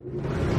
you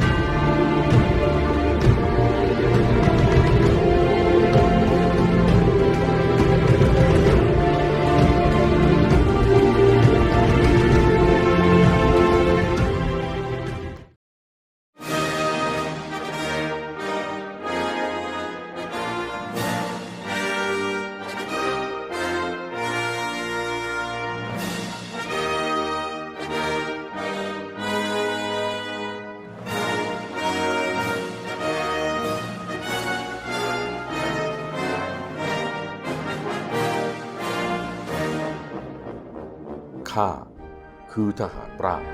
ข้าคือทหารราบ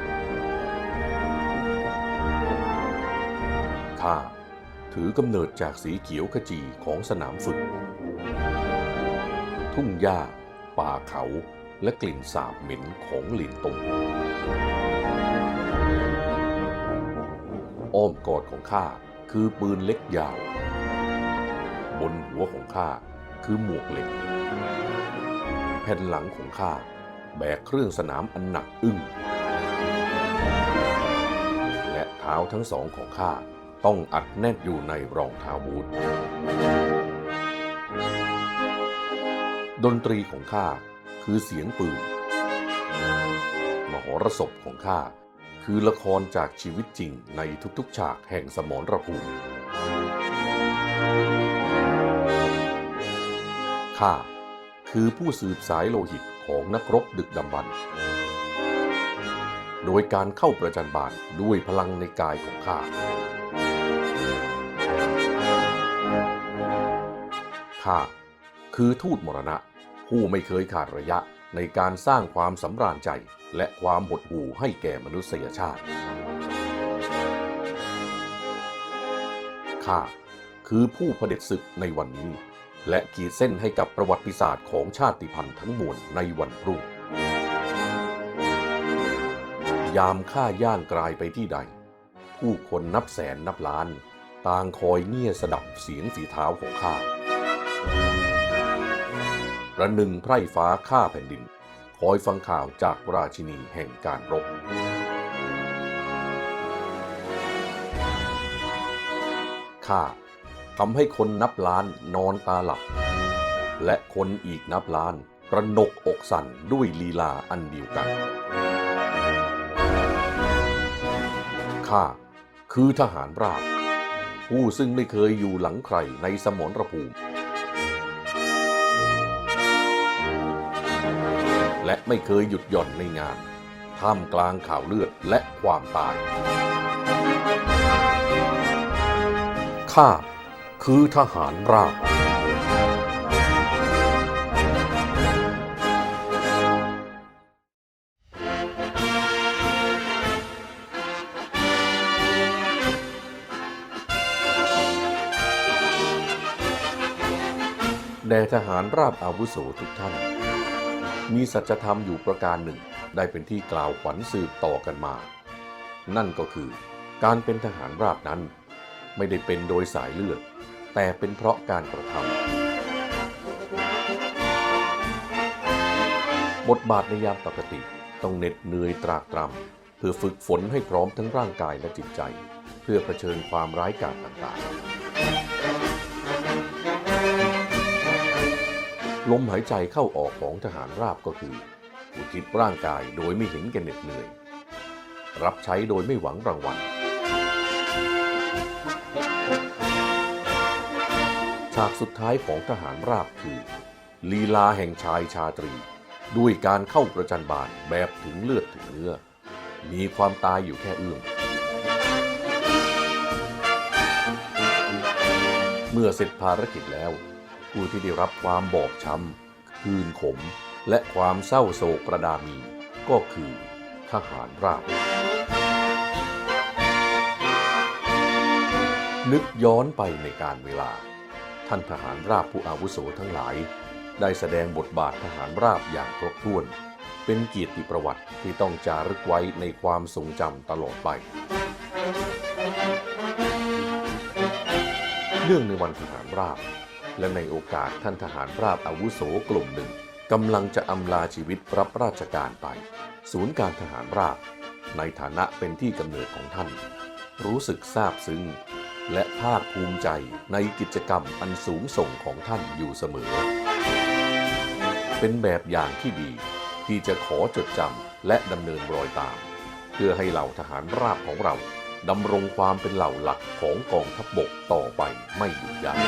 ข้าถือกำเนิดจากสีเขียวขจีของสนามฝึก ทุ่งหญ้า ป่าเขาและกลิ่นสาบเหม็นของหลินตงอ้อมกอดของข้าคือปืนเล็กยาว บนหัวของข้าคือหมวกเหล็ก แผ่นหลังของข้า แบกเครื่องสนามอันหนักอึ้ง และเท้าทั้งสองของข้าต้องอัดแน่นอยู่ในรองเท้าบูทดนตรีของข้าคือเสียงปืน มหรสพของข้าคือละครจากชีวิตจริงในทุกๆ ฉากแห่งสมรภูมิข้าคือผู้สืบสายโลหิต ของนักรบดึกดำบรรพ์โดยการเข้าประจันบานด้วยพลังในกายของข้า ข้าคือทูตมรณะ ผู้ไม่เคยขาดระยะในการสร้างความสำราญใจและความหดหู่ให้แก่มนุษยชาติ ข้าคือผู้เผด็จศึกในวันนี้ และขีดเส้นให้กับประวัติศาสตร์ของชาติพันธุ์ทั้งมวลในวันพรุ่ง ยามข้าย่างกลายไปที่ใด ผู้คนนับแสนนับล้าน ต่างคอยเงี่ยสดับเสียงฝีเท้าของข้าระหนึ่งไพร่ฟ้าข้าแผ่นดิน คอยฟังข่าวจากราชินีแห่งการรบข้า ทำให้คนนับล้านนอนตาหลับ และคนอีกนับล้านประนกอกสั่นด้วยลีลาอันเดียวกันข้าคือทหารราบ ผู้ซึ่งไม่เคยอยู่หลังใครในสมรภูมิ และไม่เคยหยุดหย่อนในงาน ท่ามกลางข่าวเลือดและความตายข้า คือทหารราบแด่ทหารราบอาวุโสทุกท่าน มีสัจธรรมอยู่ประการหนึ่ง ได้เป็นที่กล่าวขวัญสืบต่อกันมา นั่นก็คือ การเป็นทหารราบนั้น ไม่ได้เป็นโดยสายเลือด แต่เป็นเพราะการกระทำบทบาทในยามปกติ ต้องเหน็ดเหนื่อยตรากตรำเพื่อฝึกฝนให้พร้อมทั้งร่างกายและจิตใจ เพื่อเผชิญความร้ายกาจต่างๆ ลมหายใจเข้าออกของทหารราบก็คือ อุทิศร่างกายโดยไม่เห็นแก่เหน็ดเหนื่อย รับใช้โดยไม่หวังรางวัล ฉากสุดท้ายของทหารราบคือ ลีลาแห่งชายชาตรี ด้วยการเข้าประจันบานแบบถึงเลือดถึงเนื้อ มีความตายอยู่แค่เอื้อมเมื่อเสร็จภารกิจแล้ว ผู้ที่ได้รับความบอบช้ำคืนขม และความเศร้าโศกประดามี ก็คือทหารราบ นึกย้อนไปในการเวลา ท่านทหารราบผู้อาวุโสทั้งหลาย ได้แสดงบทบาททหารราบอย่างครบถ้วน เป็นเกียรติประวัติที่ต้องจารึกไว้ในความทรงจำตลอดไปเนื่องในวันทหารราบ และในโอกาสท่านทหารราบอาวุโสกลุ่มหนึ่งกำลังจะอำลาชีวิตรับราชการไป ศูนย์การทหารราบ ในฐานะเป็นที่กำเนิดของท่าน รู้สึกซาบซึ้ง ภาคภูมิใจในกิจกรรมอันสูงส่งของท่านอยู่เสมอ เป็นแบบอย่างที่ดีที่จะขอจดจำและดำเนินรอยตาม เพื่อให้เหล่าทหารราบของเราดำรงความเป็นเหล่าหลักของกองทัพบบกต่อไปไม่หยุดยั้ง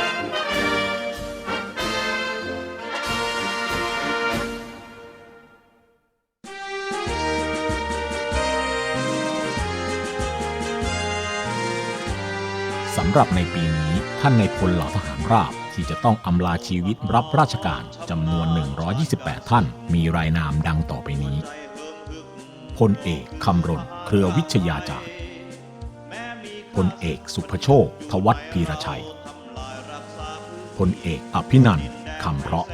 ำหรับในปีนี้ท่านในพลเหล่าทหารราบที่จะต้องอำลาชีวิตรับราชการจำนวน 128 ท่าน มีรายนามดังต่อไปนี้ พลเอกคำรณ เครือวิชยาจารย์ พลเอกสุภโชค ทวัฒพีรชัย พลเอกอภินันท์คำเพราะ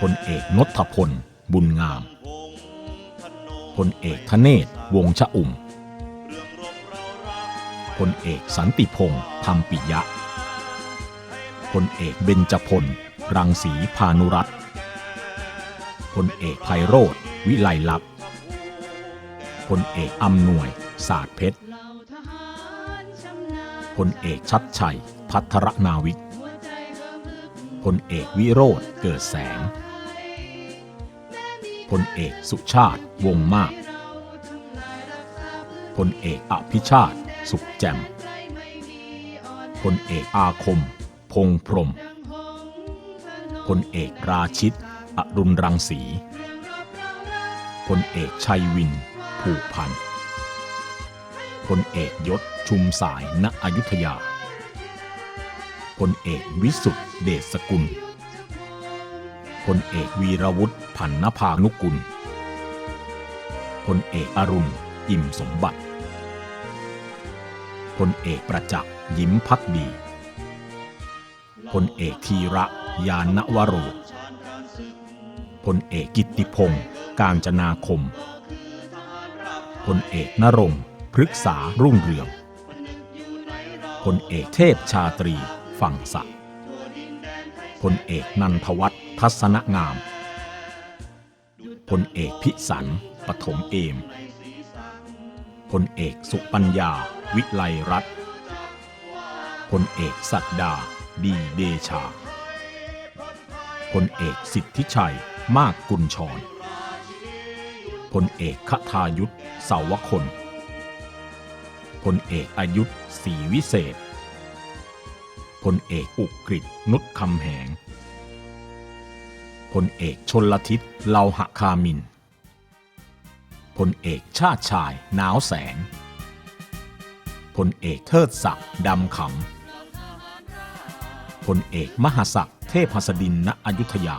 พลเอกนทพล บุญงาม พลเอกทเนศวงชะอุ่ม พลเอกสันติพงศ์ธรรมปิยะ พลเอกเบญจพล รังสีพานุรัตพลเอกไพโรธวิไลลักษณ์พลเอกอำนวย ศาสตร์เพชร พลเอกชัดชัย พัทรนาวิก พลเอกวิโรธเกิดแสง พลเอกสุชาติวงมาก พลเอกอภิชาติ สุขแจ่มพลเอกอาคม พงษพรมพลเอกราชิต อรุณรังสีพลเอกชัยวิน ผูกพันพลเอกยศชุมสายณอยุธยาพลเอกวิสุทธิเดชสกุลพลเอกวีรวุฒิพันนภานุกุลพลเอกอรุณ อิ่มสมบัติ พลเอกประจักษ์ยิ้มพักดีพลเอกธีระยานนวโรพลเอกกิติพงศ์การจนาคมพลเอกนรงค์พฤกษารุ่งเรืองพลเอกเทพชาตรี ฝั่งศักดิ์พลเอกนันทวัฒน์ทัศนงาม พลเอกพิสันปฐมเอม พลเอกสุปัญญา วิไลรัตพลเอกสัตดา ดีเดชาพลเอกสิทธิชัย มากกุลชรพลเอกคทายุทธเสาวคนพลเอกอายุทธศรีวิเศษ พลเอกอุกฤษนุชคำแหง พลเอกชนลทิศเลาหะคามิน พลเอกชาติชายหนาวแสง พลเอกเทิดศักดิ์ดำขำพลเอกมหศักดิ์เทพหัสดินณอยุธยา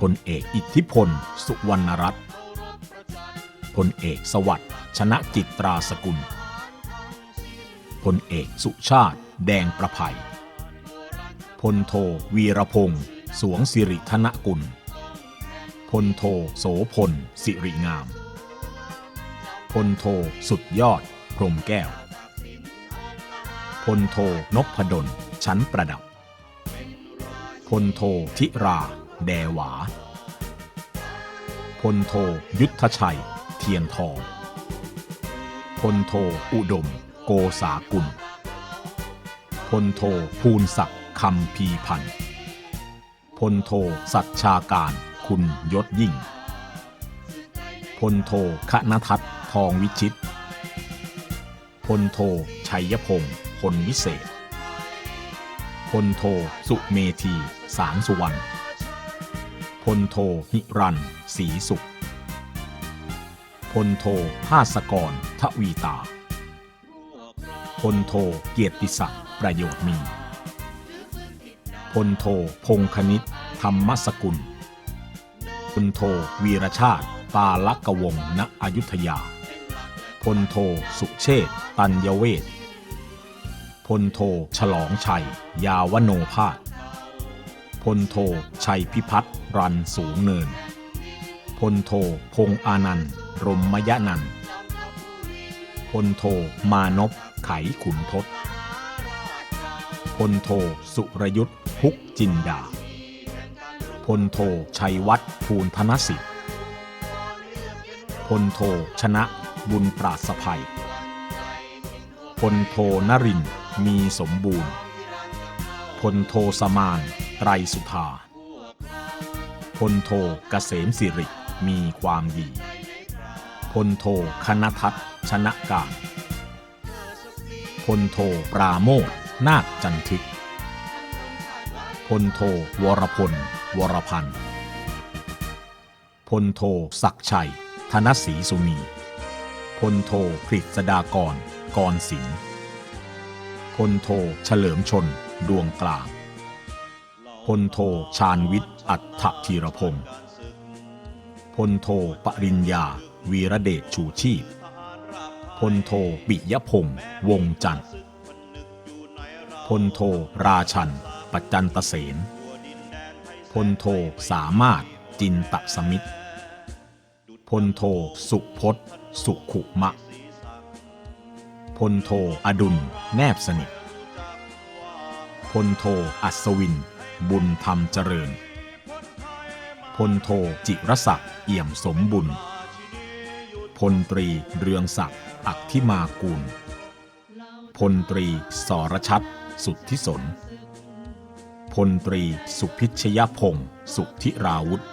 พลเอกอิทธิพล สุวรรณรัตน์พลเอกสวัสดิ์ชนะจิตราสกุลพลเอกสุชาติ แดงประภัยพลโทวีรพงศ์สวงสิริธนกุลพลโทโสพล สิริงามพลโทสุดยอด รมแก้ว พลโทนพดล ชั้นประดับ พลโทธิรา แดหวา พลโทยุทธชัย เทียนทอง พลโทอุดม โกษากุล พลโทภูนศักดิ์คำพีพันธ์พลโทสัชชาการคุณยศยิ่ง พลโทคณทัศน์ทองวิชิต ลโทชัยพงศ์พลวิเศษ พลโทสุเมธี สารสุวรรณ พลโทหิรันศรีสุข พลโทภาสกรทวีตา พลโทเกียรติศักดิ์ประโยชน์มี พลโทพงคณิตธรรมสกุลพลโทวีรชาติปาลกกวงศ์ณอยุธยา พลโทสุเชษตัญเวศพลโทฉลองชัย ยาวโนภาสพลโทชัยพิพัฒน์รันสูงเนิน พลโทพงอานันต์รมมยนันท์พลโทมานพไขขุนทศพลโทสุรยุทธ์พุกจินดา พลโทชัยวัฒน์ภูลธนสิทธิ์พลโทชนะ บุญปราศภัยพลโทนรินมีสมบูรณ์พลโทสมานไตรสุธาพลโทเกษมสิริมีความดีพลโทคณทัศชนะการพลโทปราโมทนาคจันทึกพลโทวรพล วรพันธ์พลโทศักชัย ธนศรีสุนี พลโทกฤษดากรกรศิลป์พลโทเฉลิมชน ดวงกลางพลโทชาญวิทย์ อัฏฐธีรพงศ์พลโทปริญญา วีระเดชชูชีพพลโทปิยพงศ์วงจันทร์พลโทราชัน ปัจจันตเสนพลโทสามารถจินตสมิทธิ์ พลโทสุพจน์สุขุมะ พลโทอดุลแนบสนิท พลโทอัศวิน บุญธรรมเจริญ พลโทจิรศักดิ์เอี่ยมสมบุญ พลตรีเรืองศักดิ์อักทิมากูล พลตรีสรชัดสุทธิสน พลตรีสุพิชยพงศ์สุทธิราวุธ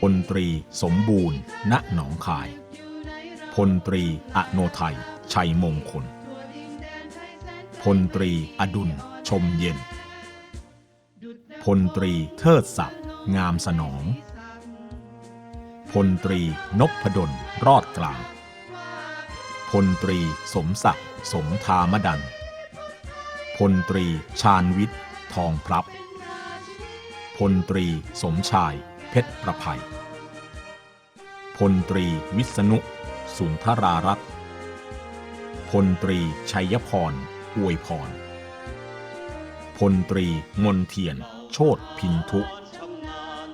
พลตรีสมบูรณ์ ณ หนองคาย พลตรีอโนไทย ชัยมงคล พลตรีอดุล ชมเย็น พลตรีเทิดศักดิ์ งามสนอง พลตรีนพดล รอดกลาง พลตรีสมศักดิ์ สมธามดัน พลตรีชาญวิทย์ ทองพลับ พลตรีสมชาย เพชรประภัย พลตรีวิษณุ สุนทรารัตน์พลตรีชัยพรอวยพร พลตรีมนเทียน โชตพินทุ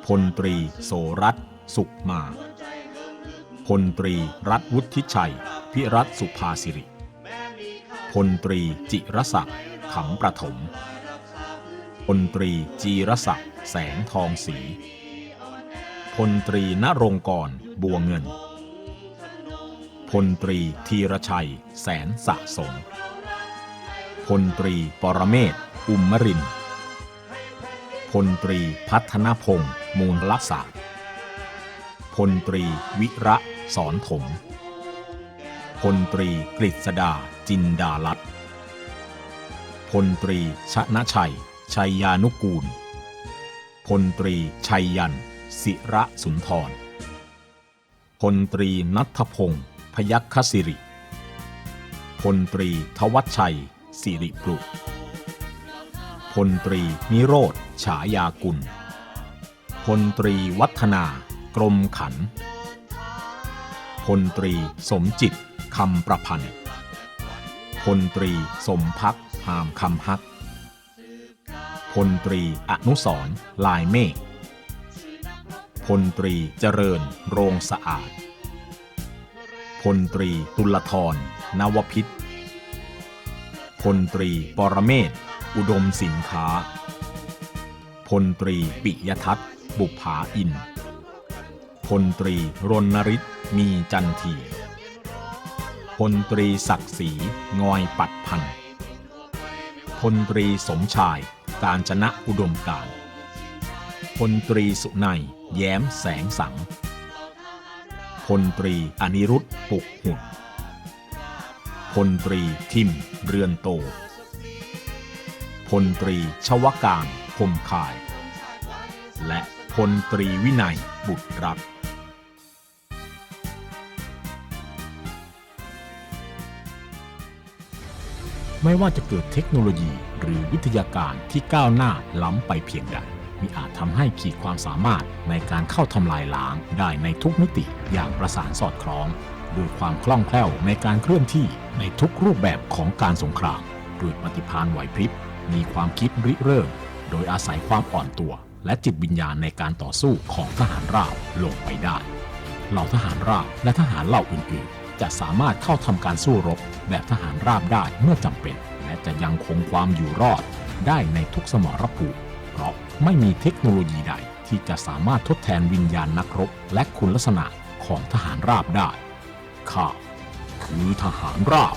พลตรีโสรัตสุขมา พลตรีรัตวุฒิชัย พิรัตสุภาสิริ พลตรีจิรศักดิ์ขำประถมพลตรีจีรศักดิ์แสงทองศรี พลตรีนรงกรบัวเงิน พลตรีธีรชัย แสนสะสม พลตรีปรเมศ อุมมริน พลตรีพัฒนพงศ์มูลลักษาพลตรีวิระสอนถม พลตรีกฤษดาจินดาลัตพลตรีชนะชัย ชัยยานุกูล พลตรีชัยยัน ศิระสุนทร พลตรีนัทพงศ์พยัคฆสิริ พลตรีทวัชชัย สิริปลุกพลตรีนิโรธ ฉายากุล พลตรีวัฒนา กรมขัน พลตรีสมจิต คำประพันธ์ พลตรีสมพักดิ์หามคำฮัก พลตรีอนุสร์ลายเมฆ พลตรีเจริญ โรงสะอาด พลตรีตุลทรนวพิษ พลตรีปรเมศ อุดมสินค้า พลตรีปิยทัศน์ บุภาอิน พลตรีรณฤทธิ์มีจันทีพลตรีศักดิ์ศรีงอยปัดพันพลตรีสมชาย การจนะอุดมการพลตรีสุนัย แย้มแสงสังพลตรีอนิรุตปุกหุ่นพลตรีทิมเรือนโต พลตรีชวการพรหมคาย และพลตรีวินัยบุตรรักไม่ว่าจะเกิดเทคโนโลยีหรือวิทยาการที่ก้าวหน้าล้ำไปเพียงใด มิอาจทำให้ขีดความสามารถในการเข้าทำลายล้างได้ในทุกมิติอย่างประสานสอดคล้องด้วยความคล่องแคล่วในการเคลื่อนที่ในทุกรูปแบบของการสงครามด้วยปฏิภาณไหวพริบ มีความคิดริเริ่ม โดยอาศัยความอ่อนตัว และจิตวิญญาณในการต่อสู้ของทหารราบลงไปได้เหล่าทหารราบและทหารเหล่าอื่นๆ จะสามารถเข้าทำการสู้รบแบบทหารราบได้เมื่อจำเป็น และจะยังคงความอยู่รอดได้ในทุกสมรภูมิ เพราะไม่มีเทคโนโลยีใดที่จะสามารถทดแทนวิญญาณนักรบและคุณลักษณะของทหารราบได้ข้าคือทหารราบ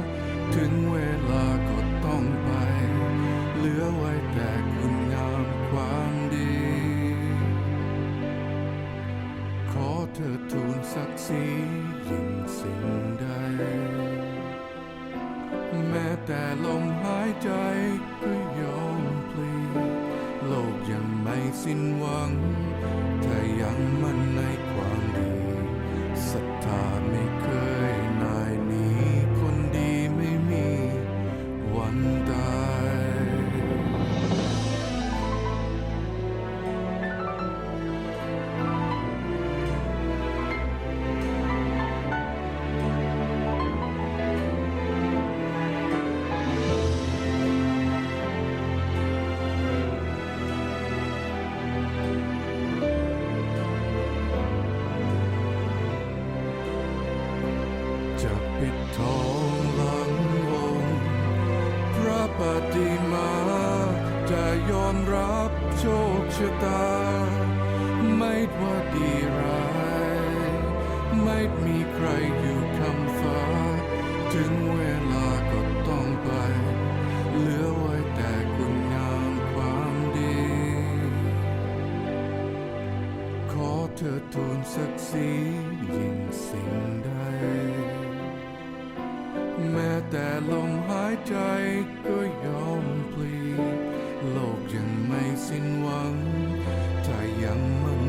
ถึงเวลาก็ต้องไป เหลือไว้แต่คุณงามความดี ขอเธอทูลศักดิ์ศรียิ่งสิ่งใด แม้แต่ลมหายใจก็ยอมพลีโลกยังไม่สิ้นหวัง ถ้ายังมั่นใน ศักดิ์ศรียิ่งสิ่งใด แม้แต่ลมหายใจก็ยอมพลี โลกยังไม่สิ้นหวังใจยังมั่น